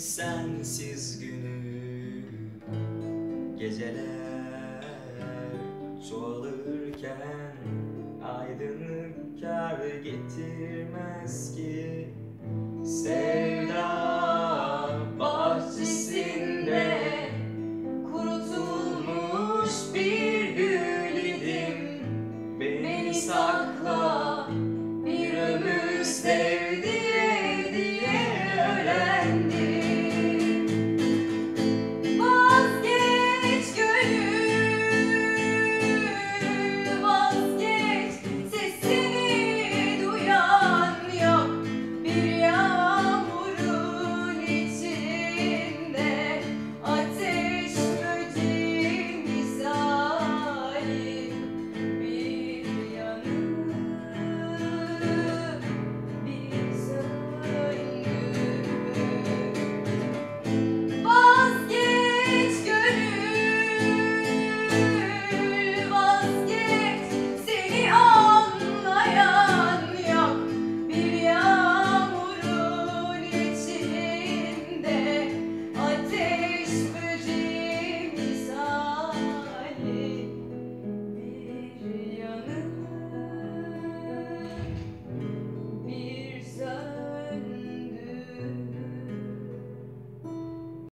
sensiz günü. Geceler çoğalırken aydınlık kar getirmez ki. Sevda bahçesinde kurutulmuş bir gül idim. Beni sakla